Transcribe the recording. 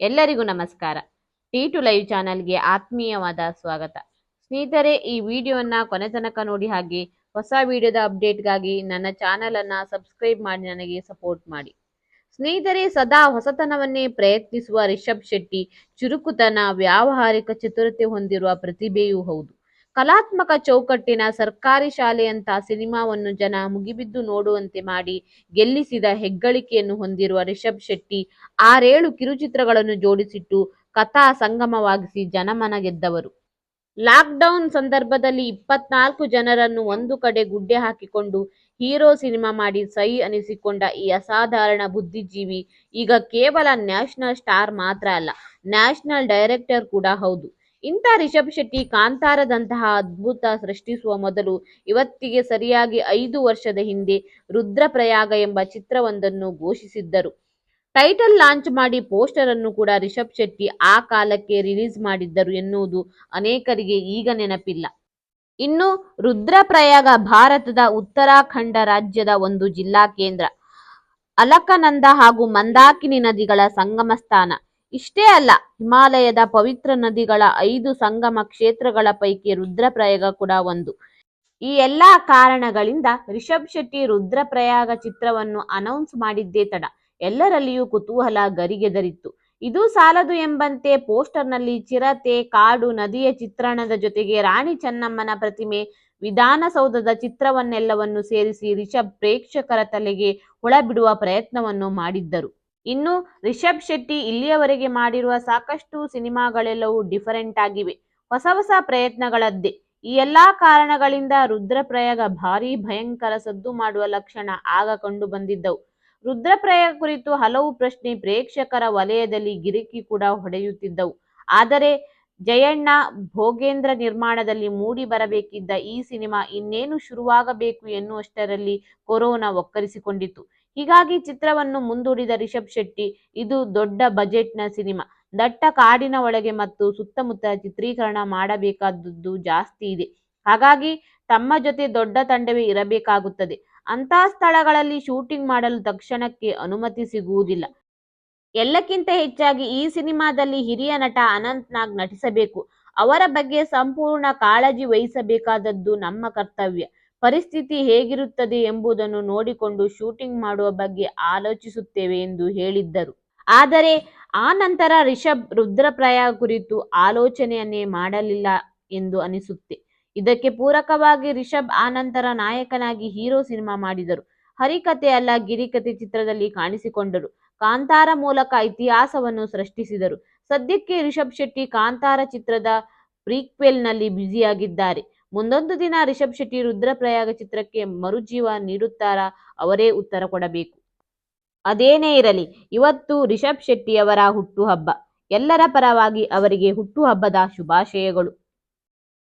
ಎಲ್ಲರಿಗೂ ನಮಸ್ಕಾರ. T to live ಚಾನಲ್ಗೆ ಆತ್ಮೀಯವಾದ ಸ್ವಾಗತ. ಸ್ನೇಹಿತರೆ, ಈ ವಿಡಿಯೋವನ್ನ ಕೊನೆ ತನಕ ನೋಡಿ ಹಾಗೆ ಹೊಸ ವಿಡಿಯೋದ ಅಪ್ಡೇಟ್ಗಾಗಿ ನನ್ನ ಚಾನಲ್ ಅನ್ನ ಸಬ್ಸ್ಕ್ರೈಬ್ ಮಾಡಿ ನನಗೆ ಸಪೋರ್ಟ್ ಮಾಡಿ. ಸ್ನೇಹಿತರೆ, ಸದಾ ಹೊಸತನವನ್ನೇ ಪ್ರಯತ್ನಿಸುವ ರಿಷಬ್ ಶೆಟ್ಟಿ ಚುರುಕುತನ, ವ್ಯಾವಹಾರಿಕ ಚತುರತೆ ಹೊಂದಿರುವ ಪ್ರತಿಭೆಯೂ ಹೌದು. ಕಲಾತ್ಮಕ ಚೌಕಟ್ಟಿನ ಸರ್ಕಾರಿ ಶಾಲೆಯಂತಹ ಸಿನಿಮಾವನ್ನು ಜನ ಮುಗಿಬಿದ್ದು ನೋಡುವಂತೆ ಮಾಡಿ ಗೆಲ್ಲಿಸಿದ ಹೆಗ್ಗಳಿಕೆಯನ್ನು ಹೊಂದಿರುವ ರಿಷಬ್ ಶೆಟ್ಟಿ ಆರೇಳು ಕಿರುಚಿತ್ರಗಳನ್ನು ಜೋಡಿಸಿಟ್ಟು ಕಥಾ ಸಂಗಮವಾಗಿಸಿ ಜನಮನ ಗೆದ್ದವರು ಲಾಕ್ಡೌನ್ ಸಂದರ್ಭದಲ್ಲಿ ಇಪ್ಪತ್ನಾಲ್ಕು ಜನರನ್ನು ಒಂದು ಕಡೆ ಗುಡ್ಡೆ ಹಾಕಿಕೊಂಡು ಹೀರೋ ಸಿನಿಮಾ ಮಾಡಿ ಸೈ ಅನಿಸಿಕೊಂಡ ಈ ಅಸಾಧಾರಣ ಬುದ್ಧಿಜೀವಿ ಈಗ ಕೇವಲ ನ್ಯಾಷನಲ್ ಸ್ಟಾರ್ ಮಾತ್ರ ಅಲ್ಲ, ನ್ಯಾಷನಲ್ ಡೈರೆಕ್ಟರ್ ಕೂಡ ಹೌದು. ಇಂಥ ರಿಷಬ್ ಶೆಟ್ಟಿ ಕಾಂತಾರದಂತಹ ಅದ್ಭುತ ಸೃಷ್ಟಿಸುವ ಮೊದಲು ಇವತ್ತಿಗೆ ಸರಿಯಾಗಿ ಐದು ವರ್ಷದ ಹಿಂದೆ ರುದ್ರಪ್ರಯಾಗ ಎಂಬ ಚಿತ್ರವೊಂದನ್ನು ಘೋಷಿಸಿದ್ದರು. ಟೈಟಲ್ ಲಾಂಚ್ ಮಾಡಿ ಪೋಸ್ಟರ್ ಅನ್ನು ಕೂಡ ರಿಷಬ್ ಶೆಟ್ಟಿ ಆ ಕಾಲಕ್ಕೆ ರಿಲೀಸ್ ಮಾಡಿದ್ದರು ಎನ್ನುವುದು ಅನೇಕರಿಗೆ ಈಗ ನೆನಪಿಲ್ಲ. ಇನ್ನು ರುದ್ರಪ್ರಯಾಗ ಭಾರತದ ಉತ್ತರಾಖಂಡ ರಾಜ್ಯದ ಒಂದು ಜಿಲ್ಲಾ ಕೇಂದ್ರ ಅಲಕನಂದ ಹಾಗೂ ಮಂದಾಕಿನಿ ನದಿಗಳ ಸಂಗಮ ಸ್ಥಾನ ಇಷ್ಟೇ ಅಲ್ಲ, ಹಿಮಾಲಯದ ಪವಿತ್ರ ನದಿಗಳ ಐದು ಸಂಗಮ ಕ್ಷೇತ್ರಗಳ ಪೈಕಿ ರುದ್ರಪ್ರಯಾಗ ಕೂಡ ಒಂದು. ಈ ಎಲ್ಲಾ ಕಾರಣಗಳಿಂದ ರಿಷಬ್ ಶೆಟ್ಟಿ ರುದ್ರಪ್ರಯಾಗ ಚಿತ್ರವನ್ನು ಅನೌನ್ಸ್ ಮಾಡಿದ್ದೇ ತಡ. ಎಲ್ಲರಲ್ಲಿಯೂ ಕುತೂಹಲ ಗರಿಗೆದರಿತ್ತು. ಇದು ಸಾಲದು ಎಂಬಂತೆ ಪೋಸ್ಟರ್ನಲ್ಲಿ ಚಿರತೆ, ಕಾಡು, ನದಿಯ ಚಿತ್ರಣದ ಜೊತೆಗೆ ರಾಣಿ ಚೆನ್ನಮ್ಮನ ಪ್ರತಿಮೆ, ವಿಧಾನಸೌಧದ ಚಿತ್ರವನ್ನೆಲ್ಲವನ್ನು ಸೇರಿಸಿ ರಿಷಬ್ ಪ್ರೇಕ್ಷಕರ ತಲೆಗೆ ಹುಳ ಬಿಡುವ ಪ್ರಯತ್ನವನ್ನು ಮಾಡಿದ್ದರು. ಇನ್ನು ರಿಷಬ್ ಶೆಟ್ಟಿ ಇಲ್ಲಿಯವರೆಗೆ ಮಾಡಿರುವ ಸಾಕಷ್ಟು ಸಿನಿಮಾಗಳೆಲ್ಲವೂ ಡಿಫರೆಂಟ್ ಆಗಿವೆ. ಹೊಸ ಹೊಸ ಪ್ರಯತ್ನಗಳದ್ದೇ. ಈ ಎಲ್ಲಾ ಕಾರಣಗಳಿಂದ ರುದ್ರಪ್ರಯಾಗ ಭಾರೀ ಭಯಂಕರ ಸದ್ದು ಮಾಡುವ ಲಕ್ಷಣ ಆಗ ಕಂಡು ಬಂದಿದ್ದವು. ರುದ್ರಪ್ರಯಾಗ ಕುರಿತು ಹಲವು ಪ್ರಶ್ನೆ ಪ್ರೇಕ್ಷಕರ ವಲಯದಲ್ಲಿ ಗಿರಿಕಿ ಕೂಡ ಹೊಡೆಯುತ್ತಿದ್ದವು. ಆದರೆ ಜಯಣ್ಣ ಭೋಗೇಂದ್ರ ನಿರ್ಮಾಣದಲ್ಲಿ ಮೂಡಿ ಬರಬೇಕಿದ್ದ ಈ ಸಿನಿಮಾ ಇನ್ನೇನು ಶುರುವಾಗಬೇಕು ಎನ್ನುವಷ್ಟರಲ್ಲಿ ಕೊರೋನಾ ಒಕ್ಕರಿಸಿಕೊಂಡಿತು ಹೀಗಾಗಿ ಚಿತ್ರವನ್ನು ಮುಂದೂಡಿದ ರಿಷಬ್ ಶೆಟ್ಟಿ, ಇದು ದೊಡ್ಡ ಬಜೆಟ್ನ ಸಿನಿಮಾ. ದಟ್ಟ ಕಾಡಿನ ಒಳಗೆ ಮತ್ತು ಸುತ್ತಮುತ್ತ ಚಿತ್ರೀಕರಣ ಮಾಡಬೇಕಾದದ್ದು ಜಾಸ್ತಿ ಇದೆ. ಹಾಗಾಗಿ ತಮ್ಮ ಜೊತೆ ದೊಡ್ಡ ತಂಡವೇ ಇರಬೇಕಾಗುತ್ತದೆ. ಅಂತಹ ಸ್ಥಳಗಳಲ್ಲಿ ಶೂಟಿಂಗ್ ಮಾಡಲು ತಕ್ಷಣಕ್ಕೆ ಅನುಮತಿ ಸಿಗುವುದಿಲ್ಲ. ಎಲ್ಲಕ್ಕಿಂತ ಹೆಚ್ಚಾಗಿ ಈ ಸಿನಿಮಾದಲ್ಲಿ ಹಿರಿಯ ನಟ ಅನಂತ್ ನಾಗ್ ನಟಿಸಬೇಕು. ಅವರ ಬಗ್ಗೆ ಸಂಪೂರ್ಣ ಕಾಳಜಿ ವಹಿಸಬೇಕಾದದ್ದು ನಮ್ಮ ಕರ್ತವ್ಯ. ಪರಿಸ್ಥಿತಿ ಹೇಗಿರುತ್ತದೆ ಎಂಬುದನ್ನು ನೋಡಿಕೊಂಡು ಶೂಟಿಂಗ್ ಮಾಡುವ ಬಗ್ಗೆ ಆಲೋಚಿಸುತ್ತೇವೆ ಎಂದು ಹೇಳಿದ್ದರು. ಆದರೆ ಆ ನಂತರ ರಿಷಬ್ ರುದ್ರಪ್ರಯಾಗ ಕುರಿತು ಆಲೋಚನೆಯನ್ನೇ ಮಾಡಲಿಲ್ಲ ಎಂದು ಅನಿಸುತ್ತೆ. ಇದಕ್ಕೆ ಪೂರಕವಾಗಿ ರಿಷಬ್ ಆ ನಂತರ ನಾಯಕನಾಗಿ ಹೀರೋ ಸಿನಿಮಾ ಮಾಡಿದರು. ಹರಿಕತೆ ಅಲ್ಲ ಗಿರಿಕತೆ ಚಿತ್ರದಲ್ಲಿ ಕಾಣಿಸಿಕೊಂಡರು. ಕಾಂತಾರ ಮೂಲಕ ಇತಿಹಾಸವನ್ನು ಸೃಷ್ಟಿಸಿದರು. ಸದ್ಯಕ್ಕೆ ರಿಷಬ್ ಶೆಟ್ಟಿ ಕಾಂತಾರ ಚಿತ್ರದ ಪ್ರೀಕ್ವೆಲ್ನಲ್ಲಿ ಬ್ಯುಸಿಯಾಗಿದ್ದಾರೆ. ಮುಂದೊಂದು ದಿನ ರಿಷಬ್ ಶೆಟ್ಟಿ ರುದ್ರಪ್ರಯಾಗ ಚಿತ್ರಕ್ಕೆ ಮರುಜೀವ ನೀಡುತ್ತಾರಾ? ಅವರೇ ಉತ್ತರ ಕೊಡಬೇಕು. ಅದೇನೇ ಇರಲಿ, ಇವತ್ತು ರಿಷಬ್ ಶೆಟ್ಟಿಯವರ ಹುಟ್ಟುಹಬ್ಬ. ಎಲ್ಲರ ಪರವಾಗಿ ಅವರಿಗೆ ಹುಟ್ಟುಹಬ್ಬದ ಶುಭಾಶಯಗಳು.